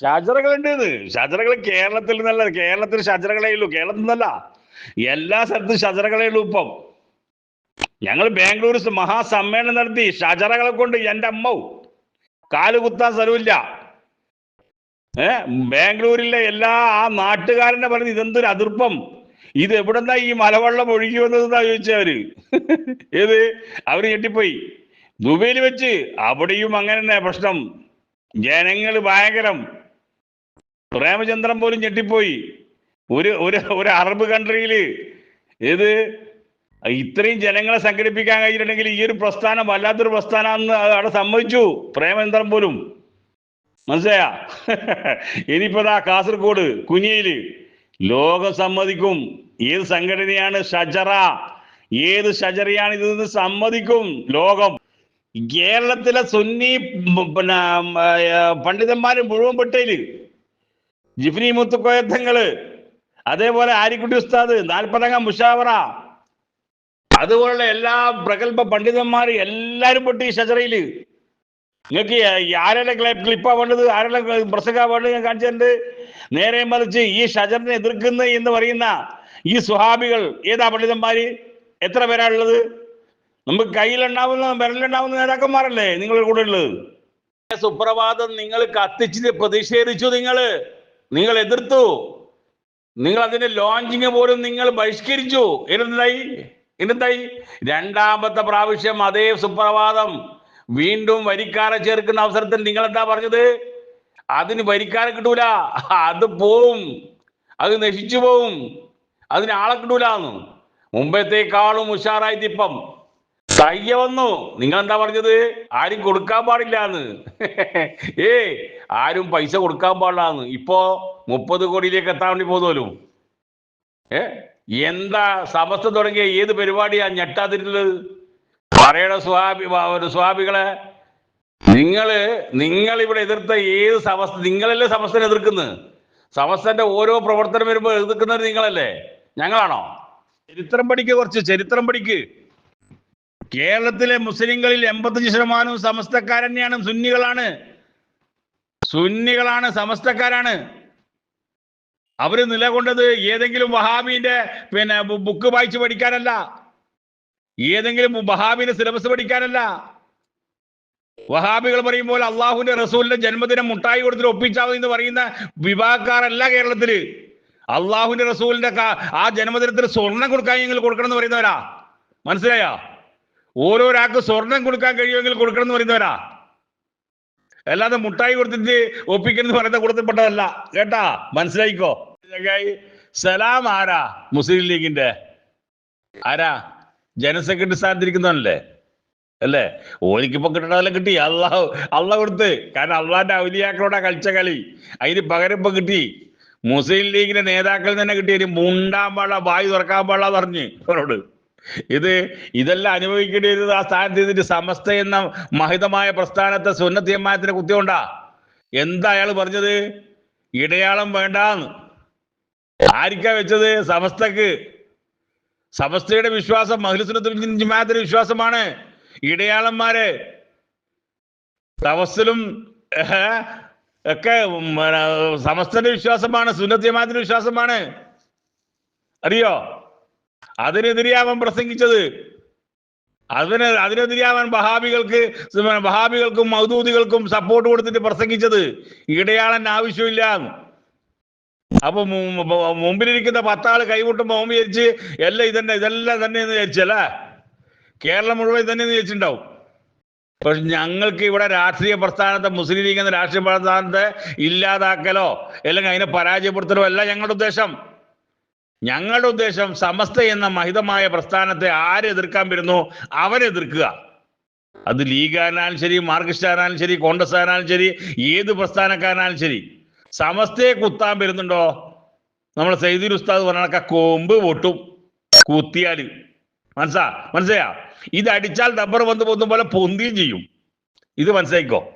ഷജറകളുണ്ട് ഷാജറകൾ കേരളത്തിൽ നല്ല കേരളത്തിൽ ഷജറകളേ ഉള്ളൂ. കേരളത്തിൽ നിന്നല്ല. എല്ലാ സ്ഥലത്തും ഷജറകളേ ഉള്ളൂ ഇപ്പം. ഞങ്ങൾ ബാംഗ്ലൂർ മഹാസമ്മേളനം നടത്തി. ഷജറകളെ കൊണ്ട് എന്റെ അമ്മ കാൽ കുത്താൻ സ്ഥലമില്ല ഏ? ബാംഗ്ലൂരിലെ എല്ലാ ആ നാട്ടുകാരനെ പറഞ്ഞ് ഇതെന്തൊരു അതിർപ്പം? ഇത് എവിടെന്നാ ഈ മലവെള്ളം ഒഴുകി വന്നതെന്നാ ചോദിച്ചവര് ഏത്? അവർ ഞെട്ടിപ്പോയി. ദുബൈയിൽ വെച്ച് അവിടെയും അങ്ങനെ തന്നെ പ്രശ്നം. ജനങ്ങൾ ഭയങ്കരം. പ്രേമചന്ദ്രൻ പോലും ഞെട്ടിപ്പോയി. ഒരു ഒരു ഒരു അറബ് കൺട്രിയിൽ ഏത് ഇത്രയും ജനങ്ങളെ സംഘടിപ്പിക്കാൻ കഴിഞ്ഞിട്ടുണ്ടെങ്കിൽ ഈ ഒരു പ്രസ്ഥാനം വല്ലാത്തൊരു പ്രസ്ഥാനമാണെന്ന് അവിടെ സമ്മതിച്ചു പ്രേമചന്ദ്രൻ പോലും. മനസ്സിലായാ? ഇനിയിപ്പോ ദാ കാസർഗോഡ് കുനിയിൽ ലോകം സമ്മതിക്കും. ഏത് സംഘടനയാണ് ഷജറ? ഏത് ഷജറയാണ് ഇതെന്ന് സമ്മതിക്കും ലോകം? കേരളത്തിലെ സുന്നി പിന്നെ പണ്ഡിതന്മാര് മുഴുവൻ പെട്ടയിൽ ജിഫ്നി മുത്തുക്കോയത്തങ്ങൾ അതേപോലെ ആരിക്കുട്ടി ഉസ്താദ് നാൽപ്പതംഗം മുഷാവറ. അതുപോലുള്ള എല്ലാ പ്രഗത്ഭ പണ്ഡിതന്മാർ എല്ലാരും പൊട്ടി ഷജറയിൽ നിങ്ങൾക്ക് ആരുടെ ക്ലിപ്പാ വേണ്ടത് ആരുടെ പ്രസംഗ വേണ്ടത് ഞാൻ കാണിച്ചിട്ടുണ്ട്. നേരെ മറിച്ച് ഈ ഷജറിനെ എതിർക്കുന്ന എന്ന് പറയുന്ന ഈ സുഹാബികൾ ഏതാ പണ്ഡിതന്മാര്? എത്ര പേരാ ഉള്ളത് നമുക്ക് കയ്യിലുണ്ടാവുന്ന വിരലുണ്ടാവുന്ന നേതാക്കന്മാരല്ലേ നിങ്ങളുടെ കൂടെ ഉള്ളത്? സുപ്രഭാതം നിങ്ങൾ കത്തിച്ചിട്ട് പ്രതിഷേധിച്ചു നിങ്ങൾ നിങ്ങൾ എതിർത്തു. നിങ്ങൾ അതിന്റെ ലോഞ്ചിങ് പോലും നിങ്ങൾ ബഹിഷ്കരിച്ചു. എന്തായി എന്തായി രണ്ടാമത്തെ പ്രാവശ്യം അതേ സുപ്രഭാതം വീണ്ടും വരിക്കാരെ ചേർക്കുന്ന അവസരത്തിൽ നിങ്ങൾ എന്താ പറഞ്ഞത്? അതിന് വരിക്കാരെ കിട്ടൂല. അത് പോവും. അത് നശിച്ചു പോവും. അതിന് ആളെ കിട്ടൂലെന്ന്. മുമ്പത്തേക്കാളും ഉഷാറായിട്ട് ഇപ്പം തയ്യ വന്നു. നിങ്ങൾ എന്താ പറഞ്ഞത്? ആരും കൊടുക്കാൻ പാടില്ല എന്ന് ഏ ആരും പൈസ കൊടുക്കാൻ പാടില്ലാന്ന്. ഇപ്പോ മുപ്പത് കോടിയിലേക്ക് എത്താൻ വേണ്ടി പോകുമല്ലോ ഏ? എന്താ സമസ്ത തുടങ്ങിയ ഏത് പരിപാടിയാ ഞെട്ടാതിരുന്നത്? പറയണ സ്വാഭി സ്വാഭികളെ നിങ്ങൾ നിങ്ങൾ ഇവിടെ എതിർത്ത ഏത് സമസ്ത നിങ്ങളല്ലേ സമസ്തനെ എതിർക്കുന്നത് സമസ്തന്റെ ഓരോ പ്രവർത്തനം വരുമ്പോൾ എതിർക്കുന്നത് നിങ്ങളല്ലേ? ഞങ്ങളാണോ? ചരിത്രം പഠിക്ക് കുറച്ച് ചരിത്രം പഠിക്ക്. കേരളത്തിലെ മുസ്ലിങ്ങളിൽ എൺപത്തഞ്ച് ശതമാനവും സമസ്തക്കാർ തന്നെയാണ് സുന്നികളാണ്. സുന്നികളാണ് സമസ്തക്കാരാണ്. അവർ നിലകൊണ്ടത് ഏതെങ്കിലും വഹാബിന്റെ പിന്നെ ബുക്ക് വായിച്ച് പഠിക്കാനല്ല. ഏതെങ്കിലും വഹാബിന്റെ സിലബസ് പഠിക്കാനല്ല. വഹാബികൾ പറയുമ്പോൾ അള്ളാഹുവിന്റെ റസൂലിന്റെ ജന്മദിനം മുട്ടായി കൊടുത്തിട്ട് ഒപ്പിച്ചാവും എന്ന് പറയുന്ന വിഭാഗക്കാരല്ല കേരളത്തിൽ. അള്ളാഹുവിന്റെ റസൂലിന്റെ ആ ജന്മദിനത്തിൽ സ്വർണം കൊടുക്കാൻ നിങ്ങൾ കൊടുക്കണം എന്ന് പറയുന്നവരാ. മനസ്സിലായോ? ഓരോരാൾക്ക് സ്വർണം കൊടുക്കാൻ കഴിയുമെങ്കിൽ കൊടുക്കണം എന്ന് പറയുന്നവരാ. അല്ലാതെ മുട്ടായി കൊടുത്തിട്ട് ഒപ്പിക്കണം എന്ന് പറയുന്ന കൊടുത്തപ്പെട്ടതല്ല കേട്ടാ? മനസ്സിലായിക്കോ? സലാം ആരാ? മുസ്ലിം ലീഗിന്റെ? ആരാ? ജനറൽ സെക്രട്ടറി സ്ഥാനത്തിരിക്കുന്നവനല്ലേ അല്ലേ? ഓനിക്കിപ്പോ കിട്ടണമെല്ലാം കിട്ടി. അള്ളാഹു അള്ള കൊടുത്ത്. കാരണം അള്ളാന്റെ ഔലിയാക്കളോടെ കളിച്ച കളി. അതിന് പകരം ഇപ്പൊ കിട്ടി. മുസ്ലിം ലീഗിന്റെ നേതാക്കൾ തന്നെ കിട്ടി മുണ്ടാൻ പാടില്ല വായു തുറക്കാൻ പാടില്ല പറഞ്ഞ് അവരോട് ഇത് ഇതെല്ലാം അനുഭവിക്കേണ്ടി വരുന്നത് ആ സ്ഥാനത്ത് ഇതിന്റെ സമസ്ത എന്ന മഹിതമായ പ്രസ്ഥാനത്തെ സുന്നത്തിയമ്മായത്തിന് കുത്തിയോണ്ടാ എന്താ അയാൾ പറഞ്ഞത്? ഇടയാളം വേണ്ടാന്ന്. ആരിക്കാ വെച്ചത്? സമസ്തക്ക്. സമസ്തയുടെ വിശ്വാസം മഹ്ലുസുന്നത്തുൽ ജമാഅത്തിന്റെ വിശ്വാസമാണ്. ഇടയാളന്മാരെ. തവസ്സിലും ഒക്കെ സമസ്തന്റെ വിശ്വാസമാണ് സുന്നത്ത് ജമാഅത്തിന്റെ വിശ്വാസമാണ്. അറിയോ? അതിനെതിരെയാവൻ പ്രസംഗിച്ചത്. അതിന് അതിനെതിരെയാവൻ വഹാബികൾക്ക് വഹാബികൾക്കും മൗദൂദികൾക്കും സപ്പോർട്ട് കൊടുത്തിട്ട് പ്രസംഗിച്ചത്. ഇടയാളൻ ആവശ്യമില്ല. അപ്പൊ മുമ്പിലിരിക്കുന്ന പത്താൾ കൈമുട്ടുമ്പോ ഓം വിചാരിച്ച് എല്ലാം ഇതന്നെ ഇതെല്ലാം തന്നെ എന്ന് വിചാരിച്ചല്ലേ കേരളം മുഴുവൻ ഇതന്നെ എന്ന് വിചാരിച്ചിട്ടുണ്ടാവും. പക്ഷെ ഞങ്ങൾക്ക് ഇവിടെ രാഷ്ട്രീയ പ്രസ്ഥാനത്തെ മുസ്ലിം ലീഗ് എന്ന രാഷ്ട്രീയ പ്രസ്ഥാനത്തെ ഇല്ലാതാക്കലോ അല്ലെങ്കിൽ അതിനെ പരാജയപ്പെടുത്തലോ അല്ല ഞങ്ങളുടെ ഉദ്ദേശം. ഞങ്ങളുടെ ഉദ്ദേശം സമസ്ത എന്ന മഹിതമായ പ്രസ്ഥാനത്തെ ആര് എതിർക്കാൻ വരുന്നു? അവരെതിർക്കുക അത് ലീഗാനാലും ശരി മാർക്സിസ്റ്റാനാലും ശരി കോൺഗ്രസ് ആനാലും ശരി ഏത് പ്രസ്ഥാനക്കാരനാലും ശരി. സമസ്തയെ കുത്താൻ വരുന്നുണ്ടോ? നമ്മൾ സൈദുൽ ഉസ്താദ് പറഞ്ഞ കൊമ്പ് പൊട്ടും. കുത്തിയാൽ മനസ്സാ? മനസ്സിലായാ? ഇത് അടിച്ചാൽ ഡബ്ബർ വന്ന് പൊന്നും പോലെ പൊന്തിയും ചെയ്യും. ഇത് മനസ്സിലാക്കിക്കോ